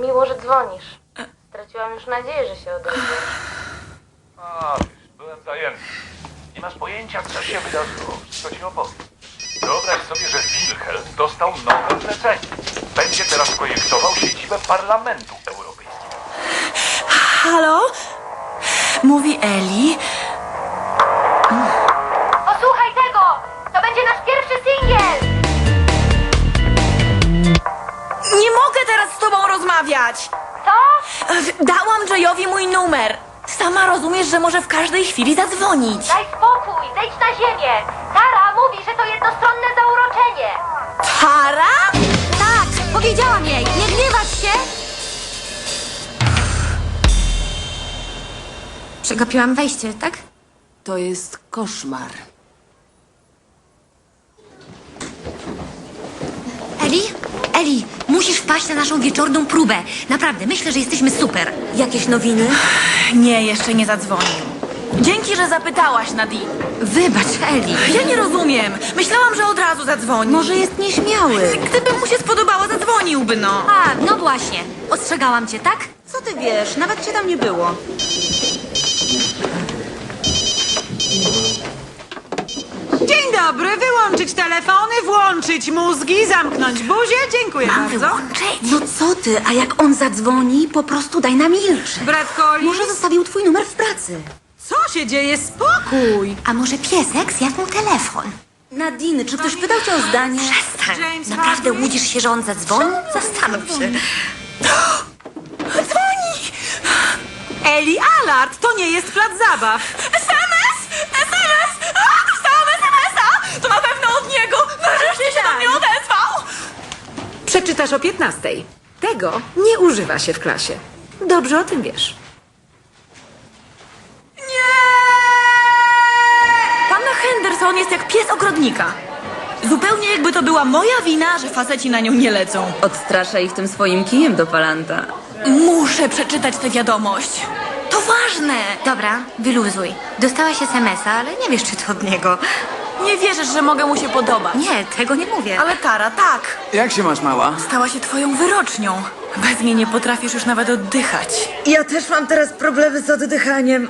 Miło, że dzwonisz. Straciłam już nadzieję, że się odezwiesz. A, wiesz, byłem zajęty. Nie masz pojęcia, co się wydarzyło. Co ci opowiem. Wyobraź sobie, że Wilhelm dostał nowe zlecenie. Będzie teraz projektował siedzibę Parlamentu Europejskiego. Halo? Mówi Eli. Posłuchaj rozmawiać. Co? E, Dałam Jayowi mój numer. Sama rozumiesz, że może w każdej chwili zadzwonić. Daj spokój, zejdź na ziemię! Tara mówi, że to jednostronne zauroczenie! Para? Tak, powiedziałam jej! Nie gniewać się! Przegapiłam wejście, tak? To jest koszmar. Eli? Musisz wpaść na naszą wieczorną próbę. Naprawdę, myślę, że jesteśmy super. Jakieś nowiny? Nie, jeszcze nie zadzwonił. Dzięki, że zapytałaś, Nadine. Wybacz, Eli. Ja nie rozumiem. Myślałam, że od razu zadzwoni. Może jest nieśmiały. Gdyby mu się spodobało, zadzwoniłby, no. A, no właśnie. Ostrzegałam cię, tak? Co ty wiesz? Nawet cię tam nie było. Dzień dobry, wyłączyć telefony, włączyć mózgi, zamknąć buzię. Dziękuję Mam bardzo. wyłączyć. No co ty, a jak on zadzwoni, po prostu daj na milczy. Brat Collins? Może zostawił twój numer w pracy. Co się dzieje? Spokój! A może piesek zjadł mu telefon? Nadine, czy ktoś pytał cię o zdanie? Przestań. James Naprawdę Hardwick? łudzisz się, że on zadzwoni? Zastanów się. Dzwoni! Eli Allard, to nie jest plac zabaw. SMS! SMS! A, dostałam SMS-a! To na pewno od niego! Nareszcie się do mnie odezwał! Przeczytasz o 15. Tego nie używa się w klasie. Dobrze o tym wiesz. Panna Henderson jest jak pies ogrodnika. Zupełnie jakby to była moja wina, że faceci na nią nie lecą. Odstrasza ich tym swoim kijem do palanta. Muszę przeczytać tę wiadomość. To ważne! Dobra, wyluzuj. Dostałaś SMS-a, ale nie wiesz, czy to od niego. Nie wierzysz, że mogę mu się podobać. Nie, tego nie mówię. Ale Tara, tak. Jak się masz, mała? Stała się twoją wyrocznią. Bez mnie nie potrafisz już nawet oddychać. Ja też mam teraz problemy z oddychaniem.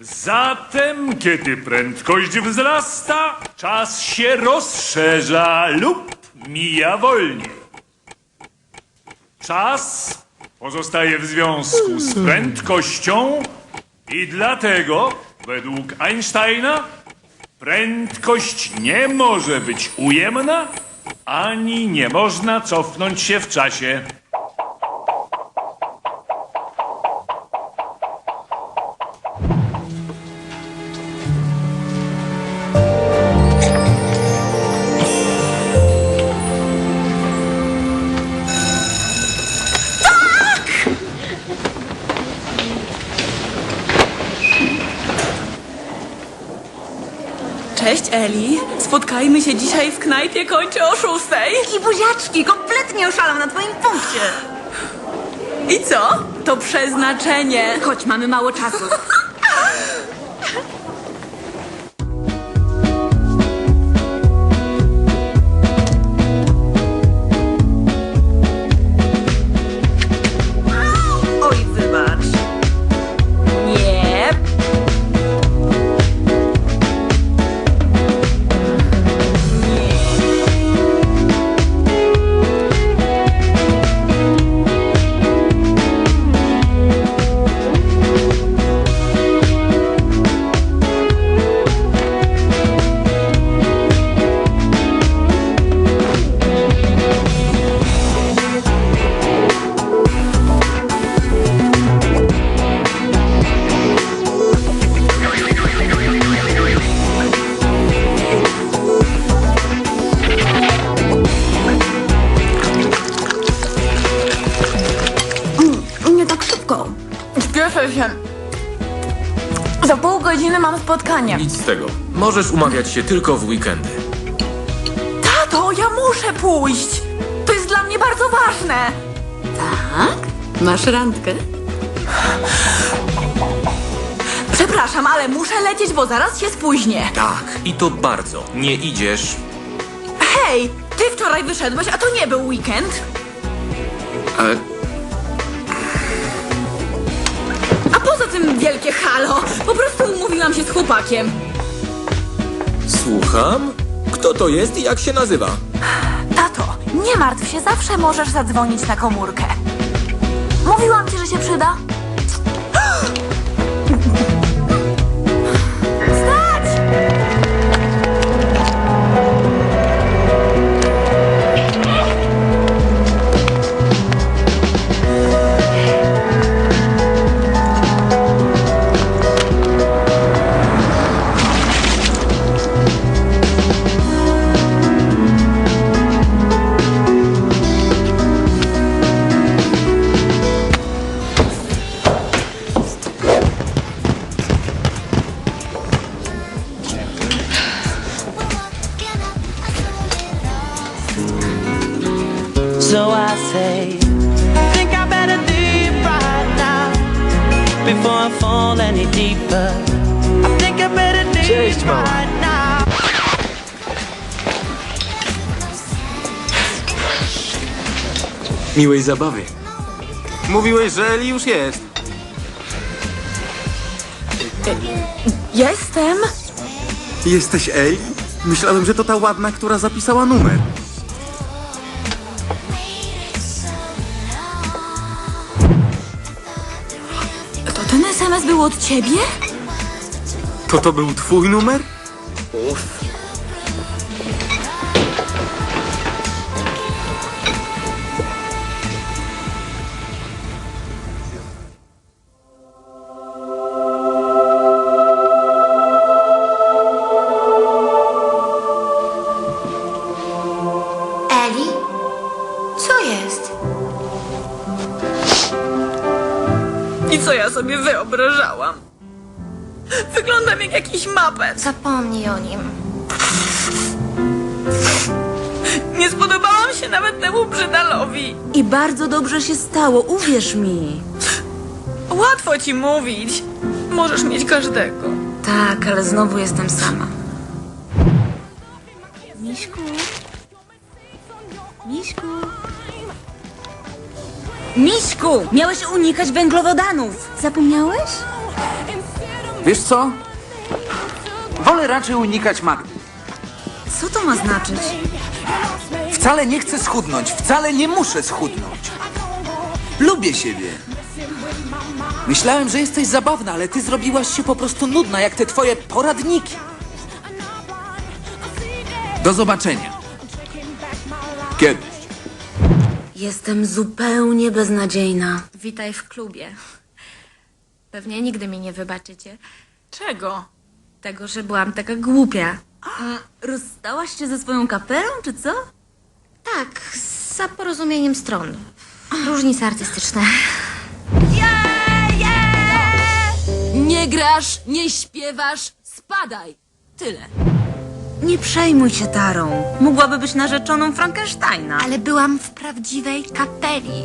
Zatem, kiedy prędkość wzrasta, czas się rozszerza lub mija wolniej. Czas pozostaje w związku z prędkością i dlatego, według Einsteina, prędkość nie może być ujemna, ani nie można cofnąć się w czasie. Eli. Spotkajmy się dzisiaj w knajpie, kończę o szóstej. I buziaczki, kompletnie oszalał na twoim punkcie. I co? To przeznaczenie. Chodź, mamy mało czasu. Godziny mam spotkanie. Nic z tego. Możesz umawiać się tylko w weekendy. Tato, ja muszę pójść. To jest dla mnie bardzo ważne. Tak? Masz randkę? Przepraszam, ale muszę lecieć, bo zaraz się spóźnię. Tak, i to bardzo. Nie idziesz. Hej, Ty wczoraj wyszedłeś, a to nie był weekend. Ale poza tym wielkie halo. Po prostu umówiłam się z chłopakiem. Słucham? Kto to jest i jak się nazywa? Tato, nie martw się, zawsze możesz zadzwonić na komórkę. Mówiłam ci, że się przyda. So I say, think I better leave right now before I fall any deeper. I think I better leave Cześć, mała. right now. Miłej zabawy. Mówiłeś, że Eli już jest. Jestem. Jesteś Eli? Myślałem, że to ta ładna, która zapisała numer. SMS był od ciebie? To to był twój numer? Eli? Ja sobie wyobrażałam? Wyglądam jak jakiś mapet. Zapomnij o nim. Nie spodobałam się nawet temu brzydalowi. I bardzo dobrze się stało, uwierz mi. Łatwo ci mówić. Możesz mieć każdego. Tak, ale znowu jestem sama. Miśku? Miśku? Miśku! Miałeś unikać węglowodanów. Zapomniałeś? Wiesz co? Wolę raczej unikać Magdy. Co to ma znaczyć? Wcale nie chcę schudnąć, wcale nie muszę schudnąć. Lubię siebie. Myślałem, że jesteś zabawna, ale ty zrobiłaś się po prostu nudna, jak te twoje poradniki. Do zobaczenia. Kiedyś. Jestem zupełnie beznadziejna. Witaj w klubie. Pewnie nigdy mi nie wybaczycie Czego? tego, że byłam taka głupia. Mm, Rozstałaś się ze swoją kapelą, czy co? Tak, za porozumieniem stron. Różnice artystyczne. Nie grasz, nie śpiewasz, spadaj! Tyle. Nie przejmuj się Tarą. Mogłaby być narzeczoną Frankensteina. Ale byłam w prawdziwej kapeli.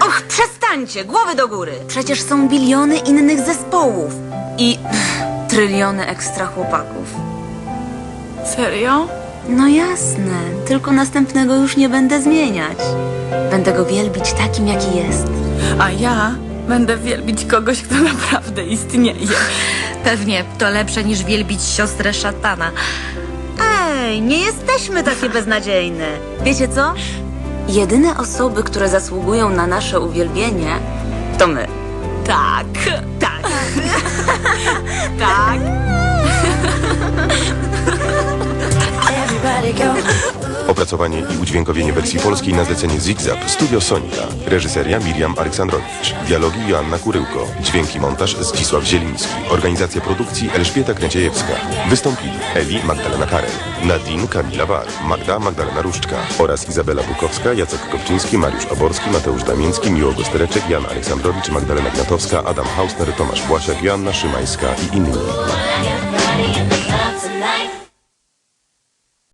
Och, przestańcie! Głowy do góry! Przecież są biliony innych zespołów. I pff, tryliony ekstra chłopaków. Serio? No jasne, tylko następnego już nie będę zmieniać. Będę go wielbić takim, jaki jest. A ja będę wielbić kogoś, kto naprawdę istnieje. Pewnie to lepsze niż wielbić siostrę szatana. Ej, nie jesteśmy takie beznadziejne. Wiecie co? Jedyne osoby, które zasługują na nasze uwielbienie, to my. Tak, tak. tak. Everybody go. Opracowanie i udźwiękowienie wersji polskiej na zlecenie Zigzag Studio Sonika. Reżyseria Miriam Aleksandrowicz. Dialogi Joanna Kuryłko. Dźwięki montaż Zdzisław Zieliński. Organizacja produkcji Elżbieta Kręciejewska. Wystąpili Ewi Magdalena Karel, Nadine Kamila War, Magda Magdalena Różczka oraz Izabela Bukowska, Jacek Kopczyński, Mariusz Oborski, Mateusz Damiński, Miło Gostereczek, Jan Aleksandrowicz, Magdalena Gniatowska, Adam Hausner, Tomasz Błasiak, Joanna Szymańska i inni.